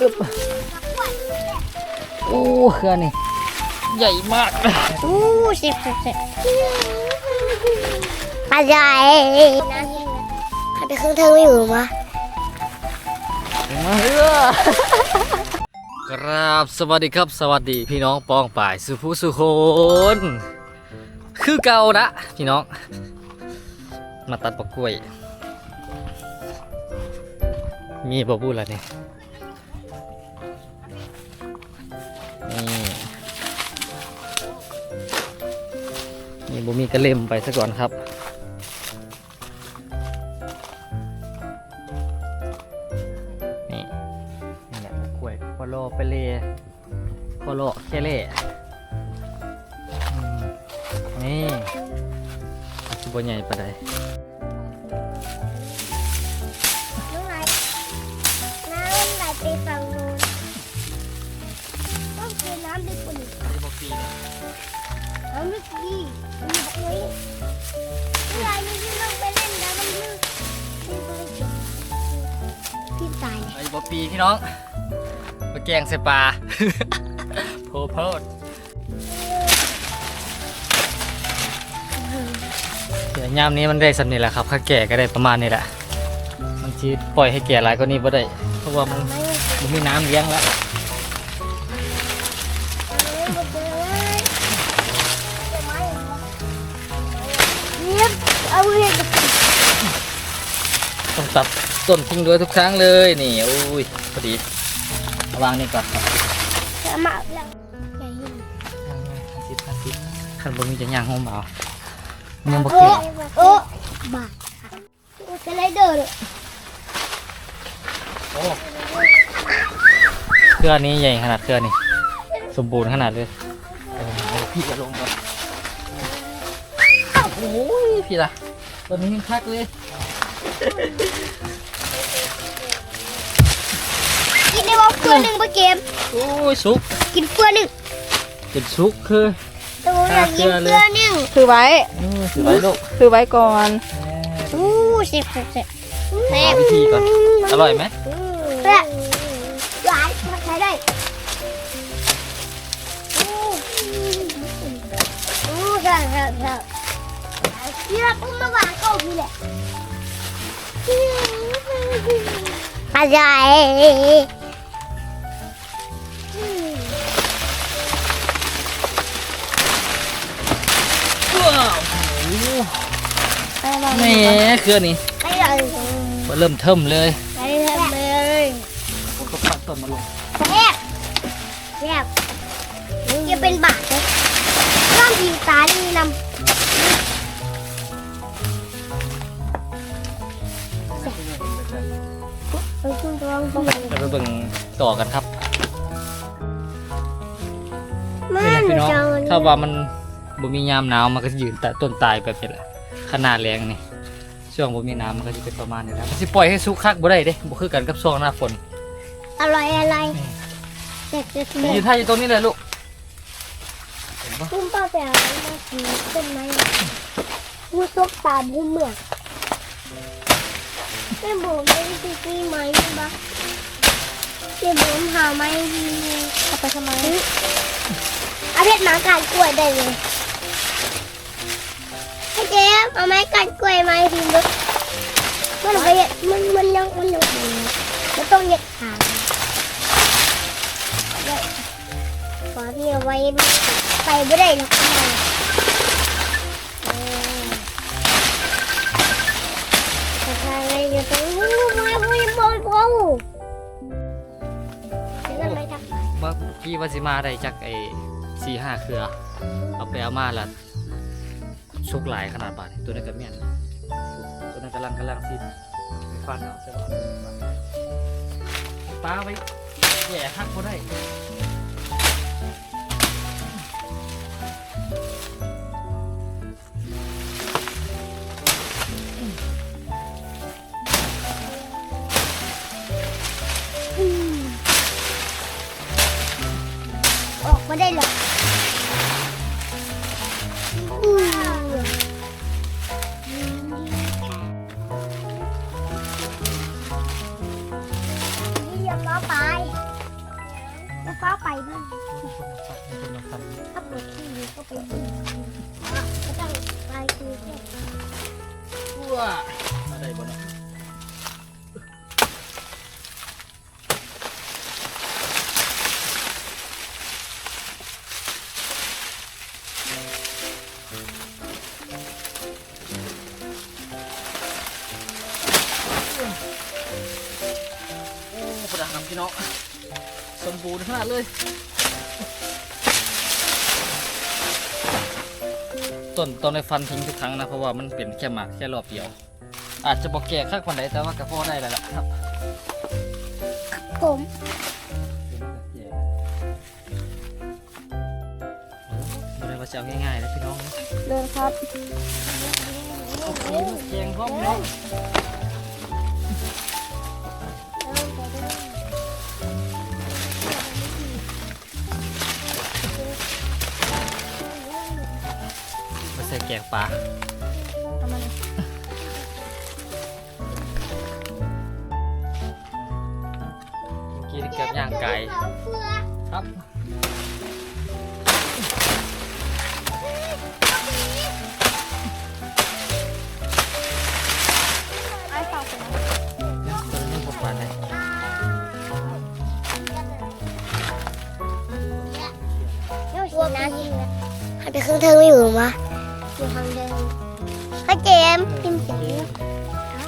อึ๊บโอ้เครือนี่ ใหญ่มากอู้สิบสิบสิบอะไรใครไปเครื่องเทิงไม่อยู่มะมาเฮ้อกราบสวัสดีครับสวัสดีพี่น้องปองป่ายสุภูสุคนคือเก่าละพี่น้อง มาตัดปะกล้วย มีบะบูละเนี่ย นี่นี่บ่มีกระเล่มไปซะก่อนครับนี่นี่แหละกล้วยโคโลเปเลโคโลเคเล่นี่สิบใหญ่ปานใดน้องไหลน้ำไหลไปฝั่งนู้น น้ำไม่ดีมันบอกไว้เวลานี้ที่ต้องไปเล่นน้ำมันมืดพี่ตายไอ้บอปีพี่น้องไปแกงใส่ปลาโพโพดเดี๋ยวยามนี้มันได้สำเนี้แหละครับถ้าแก่ก็ได้ประมาณนี้แหละมันชีปล่อยให้แก่หลายก็นี่บ่ได้เพราะว่ามันมันมีน้ำเลี้ยงแล้ว ต้องตัดต้นทิ้งด้วยทุกครั้งเลยนี่อุ้ยพอดีวางนี่ก่อนครับมาแล้วใหญ่ห้าสิบห้าสิบขันบนมีจะย่างห้องเปล่ายังบ่เก่งโอ้บาทโอ้สไลเดอร์เลยโอ้เครือนี้ใหญ่ขนาดเครือนี้สมบูรณ์ขนาดเลยพี่จะลงก่อนโอ้ยพี่ละตัวนี้ยังคักเลย กินได้ว่าเพื่อหนึ่งปะเกมโอ้ยสุกกินเพื่อหนึ่งเป็นสุกคือตัวอยากกินเพื่อหนึ่งถือไว้เออถือไว้ลูกถือไว้ก่อนอู้สิบสิบสิบหาวิธีก่อนอร่อยไหมเพื่อหวานใช้ได้อู้อู้ใช่ใช่ใช่ที่เราต้องมาหวานก็พี่แหละอะไร แหม่เครือนี้ไม่เลยมันเริ่มเทิมเลยไม่เลยผมก็ปักต้นมาลงแซ่บแซ่บจะเป็นบาทเลยร่างผิวตาดีนำไปขึ้นตัวลงเราไปเบิ่งต่อกันครับแม่นี่แหละหนูพี่น้องจะเอาถ้าว่ามันบ่มียามหนาวมันก็จะยืนแต่ต้นตายแบบนี้แหละ ขนาดแรงนี่ช่วงบ่มีน้ำมันก็จะเป็นประมาณนี้แหล้วมันสิปล่อยให้สุกคักบ่ได้เด้บ่คือกันกับช่วงหน้าฝนอร่อยอะไรเด็ดเด็ดอเด็ยู่ดท่าอยู่ตรงนี้เลยลูกเห็นปะพุ่มป้าแปลมากินต้นไม้ผู้ซกตาบุ้มเหมือกแม่บุ๋มไม่ได้ตีไม้บ้างแม่บุ๋มหาไม้ดีเอาไปทำไมเอาเพชรมากัดกล้วยได้เลยให้ เจ๊เอาไม้กัดกล้วยไม้ดีลูกมันไปมันมันยังมันยังมันต้องเหยียดขาขอพี่เอาไว้ไปไม่ได้หรอกแต่ทางอะไรอยู่ตรงนู้นมาพูดบอลกูเดี๋ยวกันไปทักทายเมื่อกี้ว่าสิมาได้จักไอ้สี่ห้าเครือ เอาไปเอามาละ สุกหลายขนาดบาดนี้ตัวนี้ก็แม่นตัวนั้นกำลังกำลังสิฟันเอาใช่ปะปลาไปแย่คักบ่ได้ออกมาได้หรอ ด้วยมีคนมาฟังมีคนมาฟังถ้าปวดที่นี้ก็ไปด้วยก็ต้องไปคือแค่ว้าอะไรบ้างโอ้ประดับน้ำพี่น้องสมบูรณ์ขนาดเลย ต้นต้นในฟันทิ้งทุกครั้งนะเพราะว่ามันเป็นแค่หมากแค่รอบเดียว อาจจะบอกแก่ข้างคนไหนแต่ว่ากระเพาะได้แล้วล่ะครับผมไม่ได้ว่าจะเอาง่ายๆนะพี่น้องนะเดินครับเอาสีมาแกงพร้อมพี่น้องมาใแกงปลาเมื่อกี้นี่เกือบย่างไก่ครับไอ้สาวคนตัวนี้ผมปลาไหนกลัวนะหันไปเครื่องเทิงไม่อยู่มะ อยู่ทางเดินให้เจมกินเสียง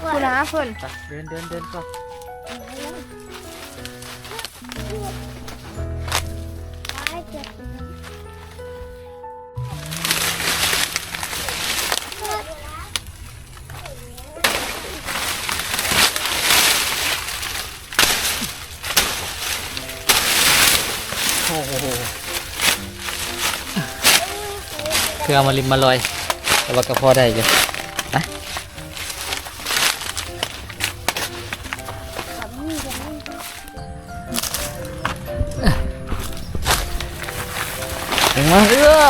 คุณนะเพื่อนไปเดินเดินเดินก่อนโอ้โห คือเอมาริมมาลอยแต่ว่าก็พอได้อยู่นะถึงมาเออ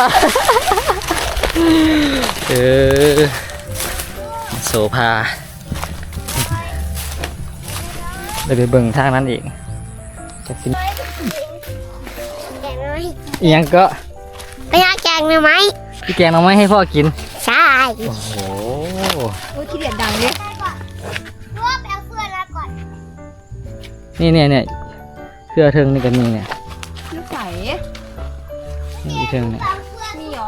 เออโสภาเดี๋ยไปเบิ่งทางนั้นอีกจะสินยังก็ไปหาแกงหน่อยไหม พี่แกงเอาไม้ให้พ่อกิน ใช่โอ้โหโอ้ยที่เด็ดดังเนี่ยรวบเอาเฟื่อนมาก่อนนี่เนี่ยเนี่ยเครือเทิงนี่ก็มีเนี่ย ลูกใสนี่อีเทิงเนี่ยเอาเฟื่อนมีเหร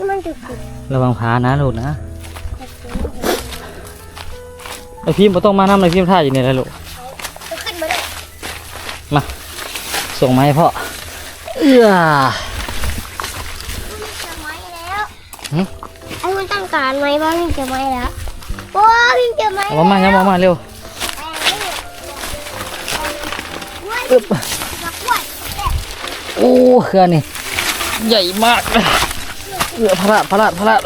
อนี่นะระวังพานะลูกนะไอพิมพ์บ่ต้องมาน้ำไอพิมพ์ท่าอยู่นี่แหละลูกขึ้นมาเลยส่งมาให้พ่อเอื้อจะไม้แล้วหึไอ้คุณต้องการไหมว่าพี่จะไม้แล้วโอ้พี่จะไม้เอามามาเอามามาเร็วอึ๊อึ๊บบมาขวดโอ้เครือนี่ใหญ่มาก เอื้อพระราดพระราดพระราด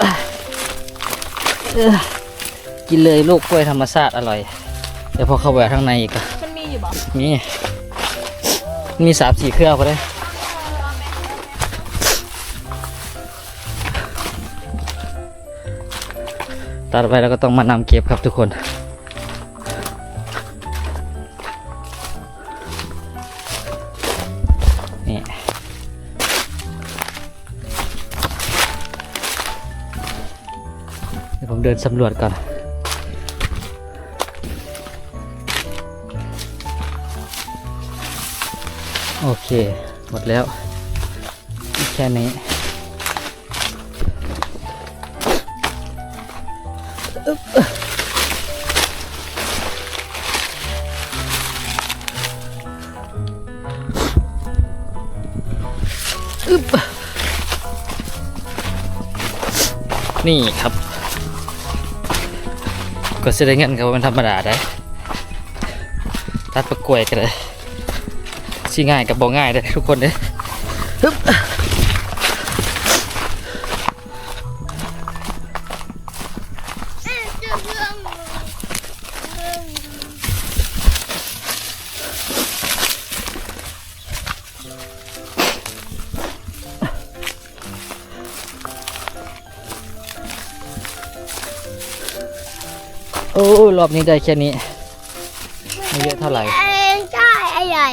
เอื้อกินเลยลูกกล้วยธรรมชาติอร่อย เดี๋ยวพอเข้าไปข้างในอีกอะมันมีอยู่บ่มีมีสามสี่เครือพอได้ตัดไปแล้วก็ต้องมานำเก็บครับทุกคนนี่ เดินสำรวจก่อนโอเค หมดแล้ว แค่นี้อึ๊บอึ๊บนี่ครับ ก็เสดงเงินกับว่ามันธรรมดาได้ตัดประกวยกันเลยสิง่ายกับบ่ง่ายเลยทุกคนเด้อ โอ้รอบนี้ได้แค่นี้ไม่เยอะเท่าไหร่เองใช่อร่อย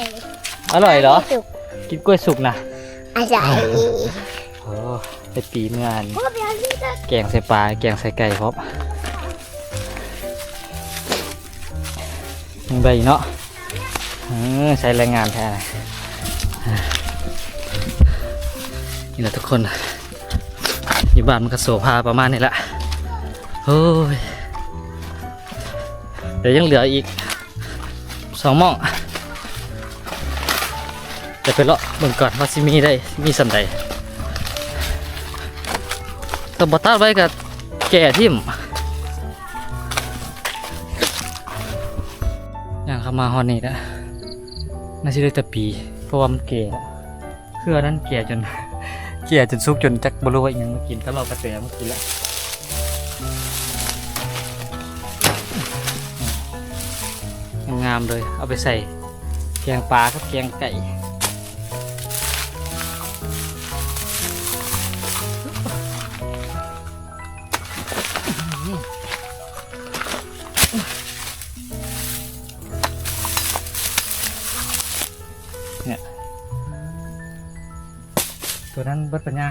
อร่อยเหรอ สุกกินกล้วยสุกนะอร่อยโอ้ไปปีเมื่ออันพวกเราที่จะแกงใส่ปลาแกงใส่ไก่พร้อมยังได้อีกเนาะเออใช้แรงงานแท้นะนี่แหละทุกคน อยู่บ้านมันก็โสภาประมาณนี้แหละโอ้ย เดี๋ยวยังเหลืออีกสองหม้องจะไปเลาะเบิ่งก่อนว่าสิมีได้มีสันใดแต่บัตัดไว้กับแก่ทิ่มอย่างเข้ามาฮอนนี่นะน่าจะได้แต่ปีเพราะว่ามันแก่แล้วเครือนั้นแก่จนแก่จนสุกจนจักบรู้ว่าอิหยังมากินถ้าเรากระแตมากินแล้วามๆเลย เอาไปใส่แกงปลากับแกงไก่เนี่ยตัวนั้นเบิดปัญญา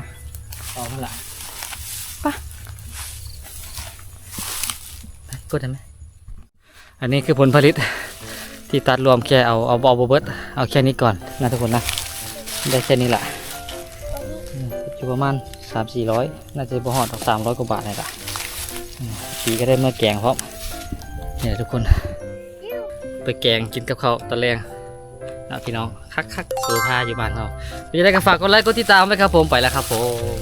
เอามาละไปะไปกดได้ไหมอันนี้คือผลผลิต ที่ตัดรวมแค่เอาเอาเอาเบิร์ดเอาแค่นี้ก่อนนะทุกคนนะ ได้แค่นี้แหละอยู่ประมาณสามสี่ร้อยน่าจะประหอดสามร้อยกว่าบาทเลยล่ะปีก็ได้เมื่อแกงพร้อมเนี่ยทุกคน ไปแกงกินกับเขาตะแรงนะพี่น้องคักคักสูพาอยู่บ้านเรามีอะไรก็ฝากกดไลค์กดติดตามไว้ครับผมไปแล้วครับผม